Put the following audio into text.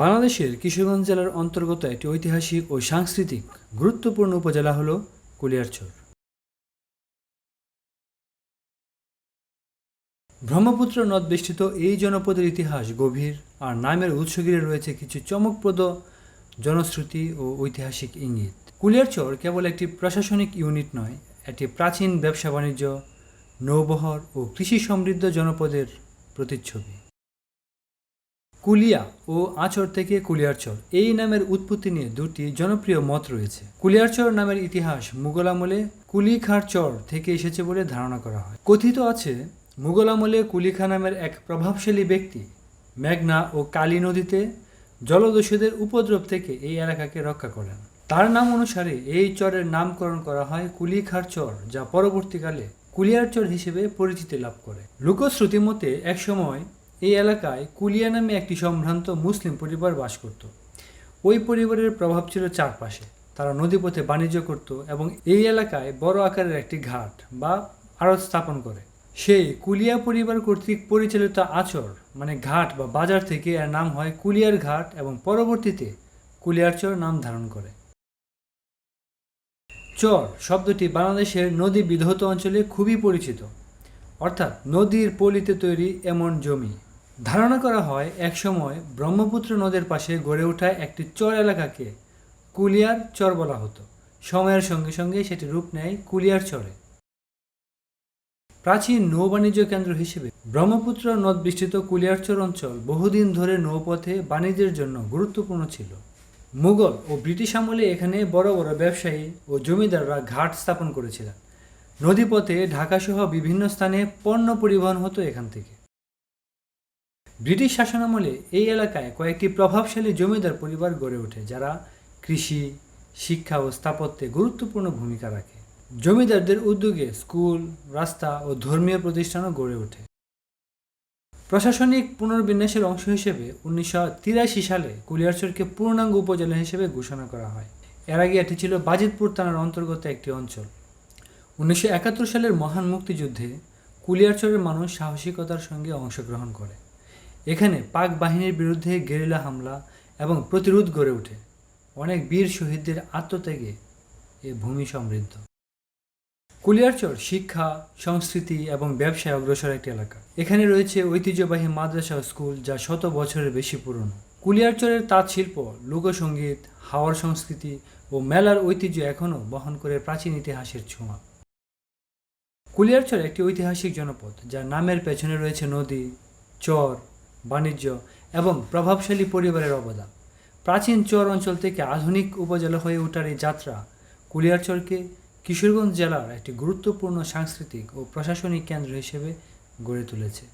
বাংলাদেশের কিশোরগঞ্জ জেলার অন্তর্গত একটি ঐতিহাসিক ও সাংস্কৃতিক গুরুত্বপূর্ণ উপজেলা হল কুলিয়ারচর। ব্রহ্মপুত্র নদ বেষ্টিত এই জনপদের ইতিহাস গভীর আর নামের উৎস ঘিরে রয়েছে কিছু চমকপ্রদ জনশ্রুতি ও ঐতিহাসিক ইঙ্গিত। কুলিয়ারচর কেবল একটি প্রশাসনিক ইউনিট নয়, একটি প্রাচীন ব্যবসা বাণিজ্য নৌবহর ও কৃষি সমৃদ্ধ জনপদের প্রতিচ্ছবি। কুলিয়া ও আচর থেকে কুলিয়ারচর। এই নামের উৎপত্তি নিয়ে দুটি জনপ্রিয় মত রয়েছে। কুলিয়ারচর নামের ইতিহাস মুঘল আমলে কুলিখার চর থেকে এসেছে বলে ধারণা করা হয়। কথিত আছে, মুঘল আমলে কুলিখা নামের এক প্রভাবশালী ব্যক্তি, মেঘনা ও কালী নদীতে জলদস্যুদের উপদ্রব থেকে এই এলাকাকে রক্ষা করেন। তার নাম অনুসারে এই চরের নামকরণ করা হয় কুলিখার চর যা পরবর্তীকালে কুলিয়ার চর হিসেবে পরিচিতি লাভ করে। লোকশ্রুতি মতে একসময় এই এলাকায় কুলিয়া নামে একটি সম্ভ্রান্ত মুসলিম পরিবার বাস করত। ওই পরিবারের প্রভাব ছিল চারপাশে। তারা নদীপথে বাণিজ্য করত এবং এই এলাকায় বড় আকারের একটি ঘাট বা আড়ত স্থাপন করে। সেই কুলিয়া পরিবার কর্তৃক পরিচালিত আচর মানে ঘাট বা বাজার থেকে এর নাম হয় কুলিয়ার ঘাট এবং পরবর্তীতে কুলিয়ারচর নাম ধারণ করে। চর শব্দটি বাংলাদেশের নদী বিধৌত অঞ্চলে খুবই পরিচিত। অর্থাৎ নদীর পলিতে তৈরি এমন জমি। ধারণা করা হয়, একসময় ব্রহ্মপুত্র নদের পাশে গড়ে ওঠা একটি চর এলাকাকে কুলিয়ার চর বলা হতো। সময়ের সঙ্গে সঙ্গে সেটি রূপ নেয় কুলিয়ার চরে। প্রাচীন নৌ বাণিজ্য কেন্দ্র হিসেবে ব্রহ্মপুত্র নদ বিস্তৃত কুলিয়ারচর অঞ্চল বহুদিন ধরে নৌপথে বাণিজ্যের জন্য গুরুত্বপূর্ণ ছিল। মুঘল ও ব্রিটিশ আমলে এখানে বড় বড় ব্যবসায়ী ও জমিদাররা ঘাট স্থাপন করেছিলেন। নদীপথে ঢাকাসহ বিভিন্ন স্থানে পণ্য পরিবহন হতো এখান থেকে। ব্রিটিশ শাসনামলে এই এলাকায় কয়েকটি প্রভাবশালী জমিদার পরিবার গড়ে ওঠে, যারা কৃষি, শিক্ষা ও স্থাপত্যে গুরুত্বপূর্ণ ভূমিকা রাখে। জমিদারদের উদ্যোগে স্কুল, রাস্তা ও ধর্মীয় প্রতিষ্ঠানও গড়ে ওঠে। প্রশাসনিক পুনর্বিন্যাসের অংশ হিসেবে উনিশশো তিরাশি সালে কুলিয়ারচরকে পূর্ণাঙ্গ উপজেলা হিসেবে ঘোষণা করা হয়। এর আগে এটি ছিল বাজিতপুর থানার অন্তর্গত একটি অঞ্চল। উনিশশো একাত্তর সালের মহান মুক্তিযুদ্ধে কুলিয়ারচরের মানুষ সাহসিকতার সঙ্গে অংশগ্রহণ করে। এখানে পাক বাহিনীর বিরুদ্ধে গেরিলা হামলা এবং প্রতিরোধ গড়ে ওঠে। অনেক বীর শহীদদের আত্মত্যাগে এ ভূমি সমৃদ্ধ। কুলিয়ারচর শিক্ষা, সংস্কৃতি এবং ব্যবসায় অগ্রসর একটি এলাকা। এখানে রয়েছে ঐতিহ্যবাহী মাদ্রাসা স্কুল যা শত বছরের বেশি পুরনো। কুলিয়ারচরের তাঁত শিল্প লোকসঙ্গীত হাওয়ার সংস্কৃতি ও মেলার ঐতিহ্য এখনও বহন করে প্রাচীন ইতিহাসের ছোঁয়া। কুলিয়ারচর একটি ঐতিহাসিক জনপদ, যার নামের পেছনে রয়েছে নদী, চর বাণিজ্য এবং প্রভাবশালী পরিবারের অবদান। প্রাচীন চর অঞ্চল থেকে আধুনিক উপজেলা হয়ে ওঠার এই যাত্রা কুলিয়ারচরকে কিশোরগঞ্জ জেলার একটি গুরুত্বপূর্ণ সাংস্কৃতিক ও প্রশাসনিক কেন্দ্র হিসেবে গড়ে তুলেছে।